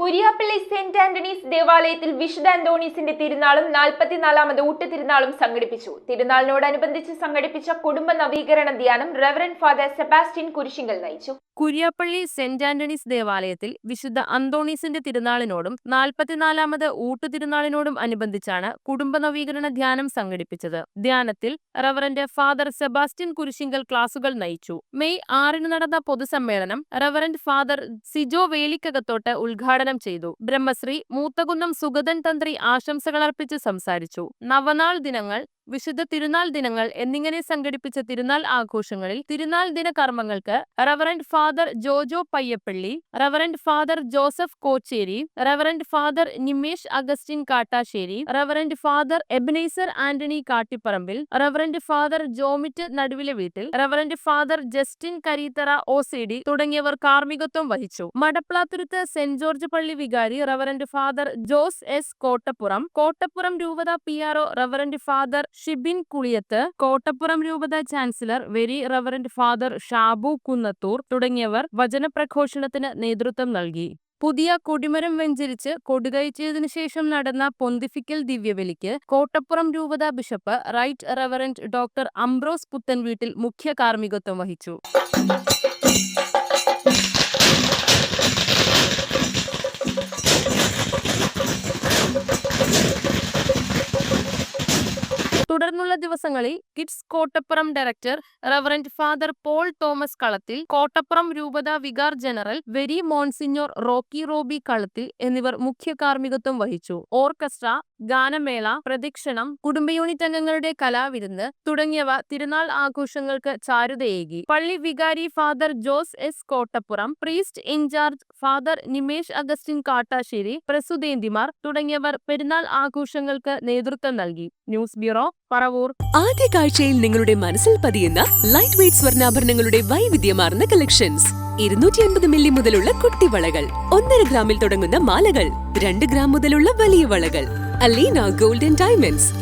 Kuriappally saint Antony's ദേവാലയത്തിൽ വിശുദ്ധ അന്തോണീസിന്റെ തിരുനാളും നാൽപ്പത്തിനാലാമത് ഊട്ട് തിരുനാളും സംഘടിപ്പിച്ചു. തിരുനാളിനോടനുബന്ധിച്ച് സംഘടിപ്പിച്ച കുടുംബ നവീകരണ ധ്യാനം റെവറന്റ് ഫാദർ സെബാസ്റ്റ്യൻ കുരിശിങ്കൽ നയിച്ചു. കുര്യാപ്പള്ളി സെന്റ് ആന്റണീസ് ദേവാലയത്തിൽ വിശുദ്ധ അന്തോണീസിന്റെ തിരുനാളിനോടും നാൽപ്പത്തിനാലാമത് ഊട്ടുതിരുനാളിനോടും അനുബന്ധിച്ചാണ് കുടുംബ നവീകരണ ധ്യാനം സംഘടിപ്പിച്ചത്. ധ്യാനത്തിൽ റവറന്റ് ഫാദർ സെബാസ്റ്റ്യൻ കുരിശിങ്കൽ ക്ലാസുകൾ നയിച്ചു. മെയ് ആറിന് നടന്ന പൊതുസമ്മേളനം റവറന്റ് ഫാദർ സിജോ വേലിക്കകത്തോട്ട് ഉദ്ഘാടനം ചെയ്തു. ബ്രഹ്മശ്രീ മൂത്തകുന്നം സുഗതൻ തന്ത്രി ആശംസകൾ അർപ്പിച്ച് സംസാരിച്ചു. നവനാൾ ദിനങ്ങൾ വിശുദ്ധ തിരുനാൾ ദിനങ്ങൾ എന്നിങ്ങനെ സംഘടിപ്പിച്ച തിരുനാൾ ആഘോഷങ്ങളിൽ തിരുനാൾ ദിന കർമ്മങ്ങൾക്ക് reverend father Jojo Payyappilly reverend father Joseph Kocheri reverend father Nimesh Augustine Kattassery reverend father Ebenezer Antony Kattipparambil reverend father Jomit Naduvile Veettil reverend father Justin Kareethara O തുടങ്ങിയവർ കാർമ്മികത്വം വഹിച്ചു. മടപ്പ്ളാത്തുരുത്ത് സെന്റ് ജോർജ് പള്ളി വികാരി reverend father Jose S Kottappuram Kottappuram രൂപത P R O reverend father Shibin Kuliyath Kottappuram രൂപത chancellor very reverend father Shabu Kunnathur തുടങ്ങിയവർ വചനപ്രഘോഷണത്തിന് നേതൃത്വം നൽകി. പുതിയ കൊടിമരം വെഞ്ചരിച്ച് കൊടുകയറ്റിയതിനു ശേഷം നടന്ന പൊന്തിഫിക്കൽ ദിവ്യബലിക്ക് കോട്ടപ്പുറം രൂപത bishop right reverend doctor Ambrose Puthen Veettil മുഖ്യ കാർമ്മികത്വം വഹിച്ചു. തുടർന്നുള്ള ദിവസങ്ങളിൽ kids Kottappuram director reverend father Paul Thomas Kalathil Kottappuram രൂപത vicar general very monsignor Rocky Roby Kalathil എന്നിവർ മുഖ്യ കാർമ്മികത്വം വഹിച്ചു. ഓർക്കസ്ട്ര ഗാനമേള പ്രദക്ഷിണം കുടുംബ യൂണിറ്റ് അംഗങ്ങളുടെ കലാവിരുന്ന് തുടങ്ങിയവ തിരുനാൾ ആഘോഷങ്ങൾക്ക് ചാരുതയേകി. പള്ളി വികാരി father Jose S Kottappuram priest in charge father Nimesh Augustine Kattassery പ്രസുദേന്തിമാർ തുടങ്ങിയവർ പെരുന്നാൾ ആഘോഷങ്ങൾക്ക് നേതൃത്വം നൽകി. News bureau Paravur. ആദ്യ കാഴ്ചയിൽ നിങ്ങളുടെ മനസ്സിൽ പതിയുന്ന ലൈറ്റ് വെയ്റ്റ് സ്വർണാഭരണങ്ങളുടെ വൈവിധ്യമാർന്ന കളക്ഷൻസ് ഇരുന്നൂറ്റി അൻപത് മില്ലി മുതലുള്ള കുട്ടിവളകൾ. ഒന്നര ഗ്രാമിൽ തുടങ്ങുന്ന മാലകൾ. രണ്ട് ഗ്രാം മുതലുള്ള വലിയ വളകൾ. Aleena golden diamonds.